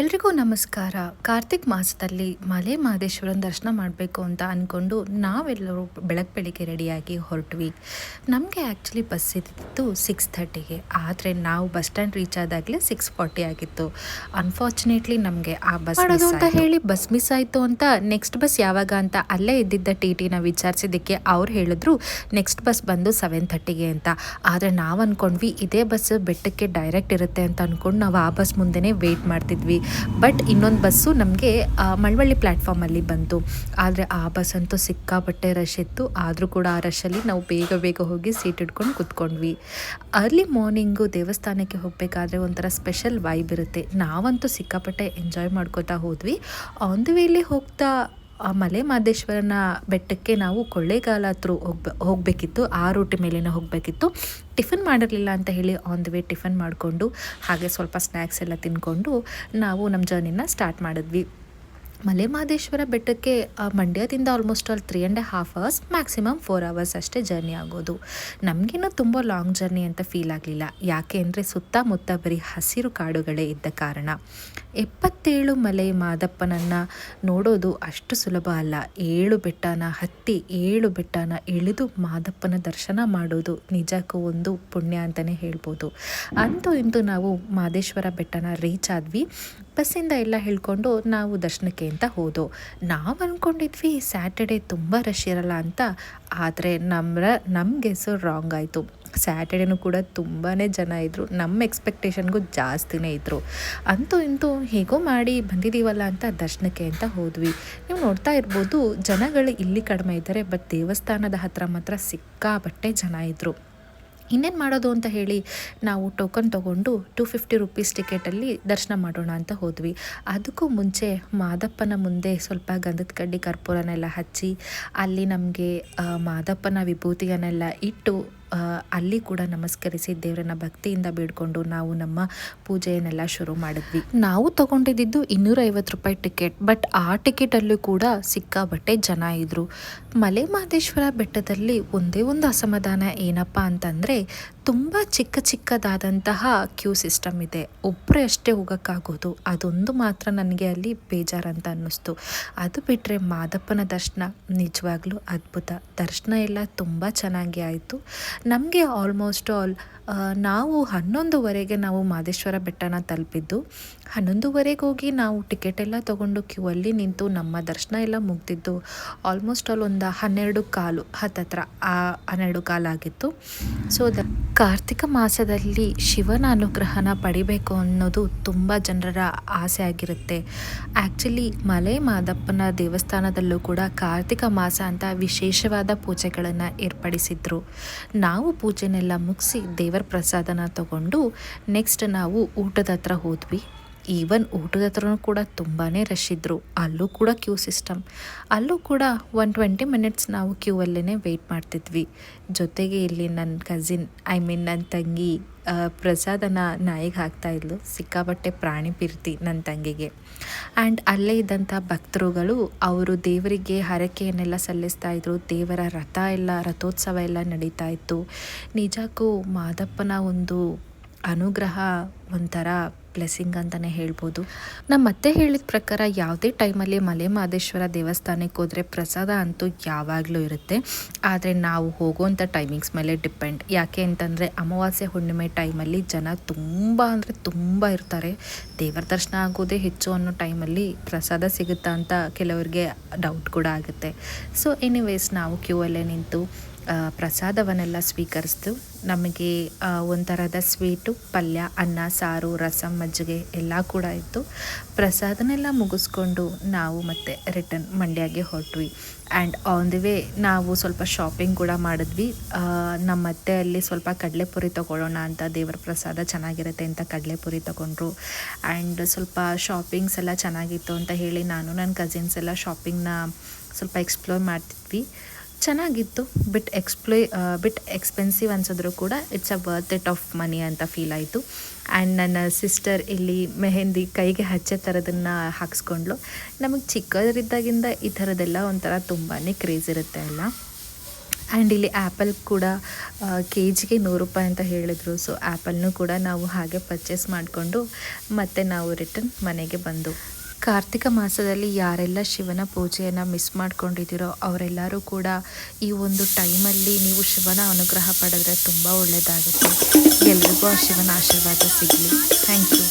ಎಲ್ರಿಗೂ ನಮಸ್ಕಾರ. ಕಾರ್ತಿಕ್ ಮಾಸದಲ್ಲಿ ಮಲೆ ಮಹದೇಶ್ವರನ ದರ್ಶನ ಮಾಡಬೇಕು ಅಂತ ಅಂದ್ಕೊಂಡು ನಾವೆಲ್ಲರೂ ಬೆಳಗ್ಗೆ ಬೆಳಿಗ್ಗೆ ರೆಡಿಯಾಗಿ ಹೊರಟ್ವಿ. ನಮಗೆ ಆ್ಯಕ್ಚುಲಿ ಬಸ್ ಇದ್ದಿತ್ತು ಸಿಕ್ಸ್ ಥರ್ಟಿಗೆ. ಆದರೆ ನಾವು ಬಸ್ ಸ್ಟ್ಯಾಂಡ್ ರೀಚ್ ಆದಾಗಲೇ ಸಿಕ್ಸ್ ಫಾರ್ಟಿ ಆಗಿತ್ತು. ಅನ್ಫಾರ್ಚುನೇಟ್ಲಿ ನಮಗೆ ಆ ಬಸ್ ಮಾಡೋದು ಅಂತ ಹೇಳಿ ಬಸ್ ಮಿಸ್ ಆಯಿತು ಅಂತ ನೆಕ್ಸ್ಟ್ ಬಸ್ ಯಾವಾಗ ಅಂತ ಅಲ್ಲೇ ಇದ್ದಿದ್ದ ಟಿ ಟಿನ ವಿಚಾರಿಸಿದ್ದಕ್ಕೆ ಅವ್ರು ಹೇಳಿದ್ರು ನೆಕ್ಸ್ಟ್ ಬಸ್ ಬಂದು ಸೆವೆನ್ ಥರ್ಟಿಗೆ ಅಂತ. ಆದರೆ ನಾವು ಅಂದ್ಕೊಂಡ್ವಿ ಇದೇ ಬಸ್ ಬೆಟ್ಟಕ್ಕೆ ಡೈರೆಕ್ಟ್ ಇರುತ್ತೆ ಅಂತ ಅಂದ್ಕೊಂಡು ನಾವು ಆ ಬಸ್ ಮುಂದೆನೇ ವೆಯ್ಟ್ ಮಾಡ್ತಿದ್ವಿ. ಬಟ್ ಇನ್ನೊಂದು ಬಸ್ಸು ನಮಗೆ ಮಳವಳ್ಳಿ ಪ್ಲ್ಯಾಟ್ಫಾರ್ಮಲ್ಲಿ ಬಂತು. ಆದರೆ ಆ ಬಸ್ ಅಂತೂ ಸಿಕ್ಕಾಪಟ್ಟೆ ರಶ್ ಇತ್ತು. ಆದರೂ ಕೂಡ ಆ ರಶಲ್ಲಿ ನಾವು ಬೇಗ ಬೇಗ ಹೋಗಿ ಸೀಟ್ ಹಿಡ್ಕೊಂಡು ಕೂತ್ಕೊಂಡ್ವಿ. ಅರ್ಲಿ ಮಾರ್ನಿಂಗು ದೇವಸ್ಥಾನಕ್ಕೆ ಹೋಗಬೇಕಾದ್ರೆ ಒಂಥರ ಸ್ಪೆಷಲ್ ವೈಬ್ ಇರುತ್ತೆ. ನಾವಂತೂ ಸಿಕ್ಕಾಪಟ್ಟೆ ಎಂಜಾಯ್ ಮಾಡ್ಕೋತಾ ಹೋದ್ವಿ. ಆನ್ ದಿ ವೇಲಿ ಹೋಗ್ತಾ ಆ ಮಲೆ ಮಹದೇಶ್ವರನ ಬೆಟ್ಟಕ್ಕೆ ನಾವು ಕೊಳ್ಳೇಗಾಲ ಹತ್ರ ಹೋಗ್ಬ, ಹೋಗಬೇಕಿತ್ತು, ಆ ರೂಟ್ ಮೇಲೇನೆ ಹೋಗಬೇಕಿತ್ತು. ಟಿಫನ್ ಮಾಡಿರಲಿಲ್ಲ ಅಂತ ಹೇಳಿ ಆನ್ ದ ವೇ ಟಿಫನ್ ಮಾಡಿಕೊಂಡು, ಹಾಗೆ ಸ್ವಲ್ಪ ಸ್ನ್ಯಾಕ್ಸ್ ಎಲ್ಲ ತಿನ್ಕೊಂಡು ನಾವು ನಮ್ಮ ಜರ್ನಿನ ಸ್ಟಾರ್ಟ್ ಮಾಡಿದ್ವಿ. ಮಲೆ ಮಹದೇಶ್ವರ ಬೆಟ್ಟಕ್ಕೆ ಮಂಡ್ಯದಿಂದ almost all three and half hours maximum four hours ಅಷ್ಟೇ ಜರ್ನಿ ಆಗೋದು. ನಮಗಿನ್ನ ತುಂಬ ಲಾಂಗ್ ಜರ್ನಿ ಅಂತ ಫೀಲ್ ಆಗಲಿಲ್ಲ. ಯಾಕೆ ಅಂದರೆ ಸುತ್ತಮುತ್ತ ಬರೀ ಹಸಿರು ಕಾಡುಗಳೇ ಇದ್ದ ಕಾರಣ. ಎಪ್ಪತ್ತೇಳು ಮಲೆ ಮಾದಪ್ಪನನ್ನು ನೋಡೋದು ಅಷ್ಟು ಸುಲಭ ಅಲ್ಲ. ಏಳು ಬೆಟ್ಟನ ಹತ್ತಿ, ಏಳು ಬೆಟ್ಟನ ಇಳಿದು ಮಾದಪ್ಪನ ದರ್ಶನ ಮಾಡೋದು ನಿಜಕ್ಕೂ ಒಂದು ಪುಣ್ಯ ಅಂತಲೇ ಹೇಳ್ಬೋದು. ಅಂತೂ ಇಂತೂ ನಾವು ಮಾದೇಶ್ವರ ಬೆಟ್ಟನ ರೀಚ್ ಆದ್ವಿ. ಬಸ್ಸಿಂದ ಎಲ್ಲ ಹೇಳ್ಕೊಂಡು ನಾವು ದರ್ಶನಕ್ಕೆ ಅಂತ ಹೋದೋ. ನಾವು ಅಂದ್ಕೊಂಡಿದ್ವಿ ಸ್ಯಾಟರ್ಡೆ ತುಂಬ ರಶ್ ಇರಲ್ಲ ಅಂತ. ಆದರೆ ನಮ್ಮ ನಮ್ಮ ಗೆಸ್ಸು ರಾಂಗ್ ಆಯಿತು. ಸ್ಯಾಟರ್ಡೇನೂ ಕೂಡ ತುಂಬಾ ಜನ ಇದ್ದರು ನಮ್ಮ ಎಕ್ಸ್ಪೆಕ್ಟೇಷನ್ಗೂ ಜಾಸ್ತಿನೇ ಇದ್ದರು ಅಂತೂ ಇಂತೂ ಹೇಗೋ ಮಾಡಿ ಬಂದಿದ್ದೀವಲ್ಲ ಅಂತ ದರ್ಶನಕ್ಕೆ ಅಂತ ಹೋದ್ವಿ. ನೀವು ನೋಡ್ತಾ ಇರ್ಬೋದು, ಜನಗಳು ಇಲ್ಲಿ ಕಡಿಮೆ ಇದ್ದಾರೆ, ಬಟ್ ದೇವಸ್ಥಾನದ ಹತ್ರ ಮಾತ್ರ ಸಿಕ್ಕಾಪಟ್ಟೆ ಜನ ಇದ್ದರು ಇನ್ನೇನು ಮಾಡೋದು ಅಂತ ಹೇಳಿ ನಾವು ಟೋಕನ್ ತೊಗೊಂಡು ಟು ಫಿಫ್ಟಿ ರುಪೀಸ್ ಟಿಕೆಟಲ್ಲಿ ದರ್ಶನ ಮಾಡೋಣ ಅಂತ ಹೋದ್ವಿ. ಅದಕ್ಕೂ ಮುಂಚೆ ಮಾದಪ್ಪನ ಮುಂದೆ ಸ್ವಲ್ಪ ಗಂಧದ ಕಡ್ಡಿ ಕರ್ಪೂರನೆಲ್ಲ ಹಚ್ಚಿ, ಅಲ್ಲಿ ನಮಗೆ ಮಾದಪ್ಪನ ವಿಭೂತಿಯನ್ನೆಲ್ಲ ಇಟ್ಟು ಅಲ್ಲಿ ಕೂಡ ನಮಸ್ಕರಿಸಿ ದೇವರನ್ನ ಭಕ್ತಿಯಿಂದ ಬೇಡ್ಕೊಂಡು ನಾವು ನಮ್ಮ ಪೂಜೆಯನ್ನೆಲ್ಲ ಶುರು ಮಾಡಿದ್ವಿ. ನಾವು ತಗೊಂಡಿದ್ದು ಇನ್ನೂರೈವತ್ತು ರೂಪಾಯಿ ಟಿಕೆಟ್, ಬಟ್ ಆ ಟಿಕೆಟಲ್ಲೂ ಕೂಡ ಸಿಕ್ಕಾಬಟ್ಟೆ ಜನ ಇದ್ದರು ಮಲೆ ಮಹದೇಶ್ವರ ಬೆಟ್ಟದಲ್ಲಿ ಒಂದೇ ಒಂದು ಅಸಮಾಧಾನ ಏನಪ್ಪ ಅಂತಂದರೆ ತುಂಬ ಚಿಕ್ಕ ಚಿಕ್ಕದಾದಂತಹ ಕ್ಯೂ ಸಿಸ್ಟಮ್ ಇದೆ. ಒಬ್ಬರೇ ಅಷ್ಟೇ ಹೋಗೋಕ್ಕಾಗೋದು. ಅದೊಂದು ಮಾತ್ರ ನನಗೆ ಅಲ್ಲಿ ಬೇಜಾರಂತ ಅನ್ನಿಸ್ತು. ಅದು ಬಿಟ್ಟರೆ ಮಾದಪ್ಪನ ದರ್ಶನ. ನಿಜವಾಗ್ಲೂ ಅದ್ಭುತ. ದರ್ಶನ ಎಲ್ಲ ತುಂಬ ಚೆನ್ನಾಗಿ ಆಯಿತು. ನಮಗೆ ಆಲ್ಮೋಸ್ಟ್ ಆಲ್ ನಾವು ಹನ್ನೊಂದುವರೆಗೆ ನಾವು ಮಾದೇಶ್ವರ ಬೆಟ್ಟನ ತಲುಪಿದ್ದು. ಹನ್ನೊಂದುವರೆಗೆ ಹೋಗಿ ನಾವು ಟಿಕೆಟ್ ಎಲ್ಲ ತೊಗೊಂಡು ಕ್ಯೂ ಅಲ್ಲಿ ನಿಂತು ನಮ್ಮ ದರ್ಶನ ಎಲ್ಲ ಮುಗ್ದಿದ್ದು. ಆಲ್ಮೋಸ್ಟ್ ಆಲ್ ಒಂದು ಹನ್ನೆರಡು ಕಾಲು, ಹತ್ತತ್ರ, ಆ, ಹನ್ನೆರಡು ಕಾಲಾಗಿತ್ತು. ಸೊ ದ ಕಾರ್ತಿಕ ಮಾಸದಲ್ಲಿ ಶಿವನ ಅನುಗ್ರಹನ ಪಡಿಬೇಕು ಅನ್ನೋದು ತುಂಬ ಜನರ ಆಸೆ ಆಗಿರುತ್ತೆ. ಆ್ಯಕ್ಚುಲಿ ಮಲೆ ಮಾದಪ್ಪನ ದೇವಸ್ಥಾನದಲ್ಲೂ ಕೂಡ ಕಾರ್ತಿಕ ಮಾಸ ಅಂತ ವಿಶೇಷವಾದ ಪೂಜೆಗಳನ್ನು ಏರ್ಪಡಿಸಿದ್ರು. ನಾವು ಪೂಜೆನೆಲ್ಲ ಮುಗಿಸಿ ದೇವರ ಪ್ರಸಾದನ ತಗೊಂಡು ನೆಕ್ಸ್ಟ್ ನಾವು ಊಟದ ಹತ್ರ ಹೋದ್ವಿ. ಈವನ್ ಊಟದ ಹತ್ರನೂ ಕೂಡ ತುಂಬಾ ರಶ್ ಇದ್ದರು ಅಲ್ಲೂ ಕೂಡ ಕ್ಯೂ ಸಿಸ್ಟಮ್ ಅಲ್ಲೂ ಕೂಡ ಒನ್ ಟ್ವೆಂಟಿ ಮಿನಿಟ್ಸ್ ನಾವು ಕ್ಯೂ ಅಲ್ಲೇ ವೆಯ್ಟ್ ಮಾಡ್ತಿದ್ವಿ. ಜೊತೆಗೆ ಇಲ್ಲಿ ನನ್ನ ಕಸಿನ್ ಐ ಮೀನ್ ನನ್ನ ತಂಗಿ ಪ್ರಸಾದನ ನಾಯಿಗೆ ಹಾಕ್ತಾ ಇದ್ಲು. ಸಿಕ್ಕಾಪಟ್ಟೆ ಪ್ರಾಣಿ ಪ್ರೀತಿ ನನ್ನ ತಂಗಿಗೆ. ಆ್ಯಂಡ್ ಅಲ್ಲೇ ಇದ್ದಂಥ ಭಕ್ತರುಗಳು ಅವರು ದೇವರಿಗೆ ಹರಕೆಯನ್ನೆಲ್ಲ ಸಲ್ಲಿಸ್ತಾ ಇದ್ರು. ದೇವರ ರಥ ಎಲ್ಲ, ರಥೋತ್ಸವ ಎಲ್ಲ ನಡೀತಾ ಇತ್ತು. ನಿಜಕ್ಕೂ ಮಾದಪ್ಪನ ಒಂದು ಅನುಗ್ರಹ ಒಂಥರ ಬ್ಲೆಸ್ಸಿಂಗ್ ಅಂತಲೇ ಹೇಳ್ಬೋದು. ನಮ್ಮ ಮತ್ತೆ ಹೇಳಿದ ಪ್ರಕಾರ ಯಾವುದೇ ಟೈಮಲ್ಲಿ ಮಲೆ ಮಹದೇಶ್ವರ ದೇವಸ್ಥಾನಕ್ಕೆ ಹೋದರೆ ಪ್ರಸಾದ ಅಂತೂ ಯಾವಾಗಲೂ ಇರುತ್ತೆ. ಆದರೆ ನಾವು ಹೋಗುವಂಥ ಟೈಮಿಂಗ್ಸ್ ಮೇಲೆ ಡಿಪೆಂಡ್ ಯಾಕೆ ಅಂತಂದರೆ ಅಮಾವಾಸ್ಯೆ ಹುಣ್ಣಿಮೆ ಟೈಮಲ್ಲಿ ಜನ ತುಂಬ ಅಂದರೆ ತುಂಬ ಇರ್ತಾರೆ. ದೇವರ ದರ್ಶನ ಆಗೋದೇ ಹೆಚ್ಚು ಅನ್ನೋ ಟೈಮಲ್ಲಿ ಪ್ರಸಾದ ಸಿಗುತ್ತಾ ಅಂತ ಕೆಲವರಿಗೆ ಡೌಟ್ ಕೂಡ ಆಗುತ್ತೆ. ಸೊ ಎನಿವೇಸ್ ನಾವು ಕ್ಯೂ ಅಲ್ಲೇ ನಿಂತು ಪ್ರಸಾದವನ್ನೆಲ್ಲ ಸ್ವೀಕರಿಸ್ತು. ನಮಗೆ ಒಂಥರದ ಸ್ವೀಟು ಪಲ್ಯ ಅನ್ನ ಸಾರು ರಸಂ ಮಜ್ಜಿಗೆ ಎಲ್ಲ ಕೂಡ ಇತ್ತು. ಪ್ರಸಾದನೆಲ್ಲ ಮುಗಿಸ್ಕೊಂಡು ನಾವು ಮತ್ತೆ ರಿಟರ್ನ್ ಮಂಡ್ಯಗೆ ಹೊರಟ್ವಿ. ಆ್ಯಂಡ್ ಆನ್ ದಿ ವೇ ನಾವು ಸ್ವಲ್ಪ ಶಾಪಿಂಗ್ ಕೂಡ ಮಾಡಿದ್ವಿ. ಆ, ನಮ್ಮ ಅತ್ತೆ ಅಲ್ಲಿ ಸ್ವಲ್ಪ ಕಡಲೆಪುರಿ ತೊಗೊಳ್ಳೋಣ ಅಂತ ದೇವರ ಪ್ರಸಾದ ಚೆನ್ನಾಗಿರುತ್ತೆ ಅಂತ ಕಡಲೆಪುರಿ ತೊಗೊಂಡ್ರು. ಆ್ಯಂಡ್ ಸ್ವಲ್ಪ ಶಾಪಿಂಗ್ಸ್ ಎಲ್ಲ ಚೆನ್ನಾಗಿತ್ತು ಅಂತ ಹೇಳಿ ನಾನು ನನ್ನ ಕಸಿನ್ಸ್ ಎಲ್ಲ ಶಾಪಿಂಗ್ನ ಸ್ವಲ್ಪ ಎಕ್ಸ್ಪ್ಲೋರ್ ಮಾಡ್ತಿದ್ವಿ. ಚೆನ್ನಾಗಿತ್ತು. ಬಿಟ್ ಎಕ್ಸ್ಪ್ಲೈ ಬಿಟ್ ಎಕ್ಸ್ಪೆನ್ಸಿವ್ ಅನ್ಸಿದ್ರು ಕೂಡ it's a worth it of money ಅಂತ ಫೀಲ್ ಆಯಿತು. ಆ್ಯಂಡ್ ನನ್ನ ಸಿಸ್ಟರ್ ಇಲ್ಲಿ ಮೆಹೆಂದಿ ಕೈಗೆ ಹಚ್ಚೆ ಥರದನ್ನು ಹಾಕ್ಸ್ಕೊಂಡ್ಲು ನಮಗೆ ಚಿಕ್ಕದರಿದ್ದಾಗಿಂದ ಈ ಥರದ್ದೆಲ್ಲ ಒಂಥರ ತುಂಬಾ ಕ್ರೇಜ್ ಇರುತ್ತೆ ಅಲ್ಲ. ಆ್ಯಂಡ್ ಇಲ್ಲಿ ಆ್ಯಪಲ್ ಕೂಡ ಕೆ ಜಿಗೆ ನೂರು ರೂಪಾಯಿ ಅಂತ ಹೇಳಿದರು. ಸೊ ಆ್ಯಪಲ್ನೂ ಕೂಡ ನಾವು ಹಾಗೆ ಪರ್ಚೇಸ್ ಮಾಡಿಕೊಂಡು ಮತ್ತೆ ನಾವು ರಿಟರ್ನ್ ಮನೆಗೆ ಬಂದು ಕಾರ್ತಿಕ ಮಾಸದಲ್ಲಿ ಯಾರೆಲ್ಲ ಶಿವನ ಪೂಜೆಯನ್ನು ಮಿಸ್ ಮಾಡ್ಕೊಂಡಿದ್ದೀರೋ ಅವರೆಲ್ಲರೂ ಕೂಡ ಈ ಒಂದು ಟೈಮಲ್ಲಿ ನೀವು ಶಿವನ ಅನುಗ್ರಹ ಪಡೆದ್ರೆ ತುಂಬ ಒಳ್ಳೆಯದಾಗುತ್ತೆ ಎಲ್ರಿಗೂ ಆ ಶಿವನ ಆಶೀರ್ವಾದ ಸಿಗಲಿ. Thank you